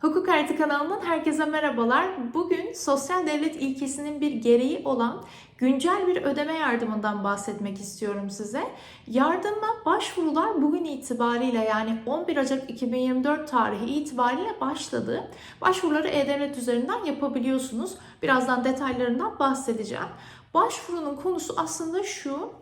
Hukuk Harita kanalından herkese merhabalar. Bugün sosyal devlet ilkesinin bir gereği olan güncel bir ödeme yardımından bahsetmek istiyorum size. Yardıma başvurular bugün itibariyle yani 11 Ocak 2024 tarihi itibariyle başladı. Başvuruları E-Devlet üzerinden yapabiliyorsunuz. Birazdan detaylarından bahsedeceğim. Başvurunun konusu aslında şu.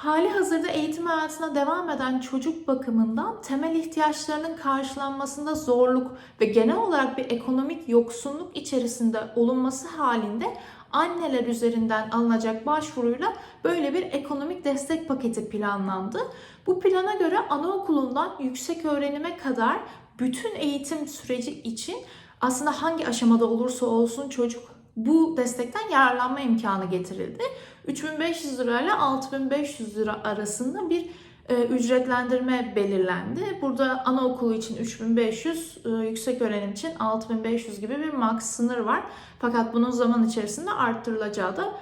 Hali hazırda eğitim hayatına devam eden çocuk bakımından temel ihtiyaçlarının karşılanmasında zorluk ve genel olarak bir ekonomik yoksunluk içerisinde olunması halinde anneler üzerinden alınacak başvuruyla böyle bir ekonomik destek paketi planlandı. Bu plana göre anaokulundan yüksek öğrenime kadar bütün eğitim süreci için aslında hangi aşamada olursa olsun çocuk bu destekten yararlanma imkanı getirildi. 3500 lira ile 6500 lira arasında bir e, ücretlendirme belirlendi. Burada anaokulu için 3500, e, yüksek öğrenim için 6500 gibi bir max sınır var. Fakat bunun zaman içerisinde arttırılacağı da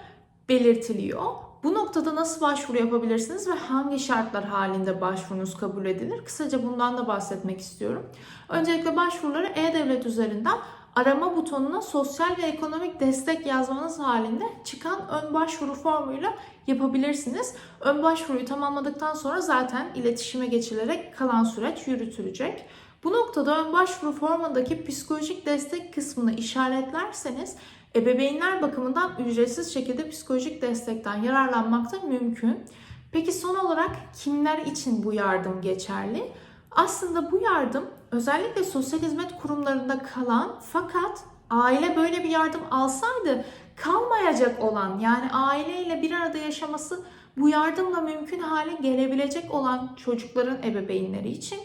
belirtiliyor. Bu noktada nasıl başvuru yapabilirsiniz ve hangi şartlar halinde başvurunuz kabul edilir? Kısaca bundan da bahsetmek istiyorum. Öncelikle başvuruları E-Devlet üzerinden arama butonuna sosyal ve ekonomik destek yazmanız halinde çıkan ön başvuru formuyla yapabilirsiniz. Ön başvuruyu tamamladıktan sonra zaten iletişime geçilerek kalan süreç yürütülecek. Bu noktada ön başvuru formundaki psikolojik destek kısmını işaretlerseniz ebeveynler bakımından ücretsiz şekilde psikolojik destekten yararlanmak da mümkün. Peki son olarak kimler için bu yardım geçerli? Aslında bu yardım özellikle sosyal hizmet kurumlarında kalan fakat aile böyle bir yardım alsaydı kalmayacak olan yani aileyle bir arada yaşaması bu yardımla mümkün hale gelebilecek olan çocukların ebeveynleri için.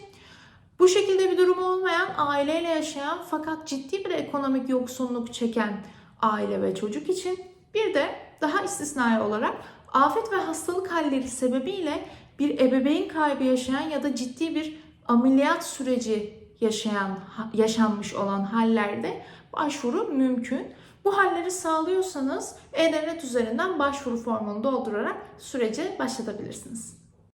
Bu şekilde bir durum olmayan aileyle yaşayan fakat ciddi bir ekonomik yoksunluk çeken aile ve çocuk için bir de daha istisnai olarak afet ve hastalık halleri sebebiyle bir ebeveyn kaybı yaşayan ya da ciddi bir ameliyat süreci yaşayan yaşanmış olan hallerde başvuru mümkün. Bu halleri sağlıyorsanız E-Devlet üzerinden başvuru formunu doldurarak sürece başlatabilirsiniz.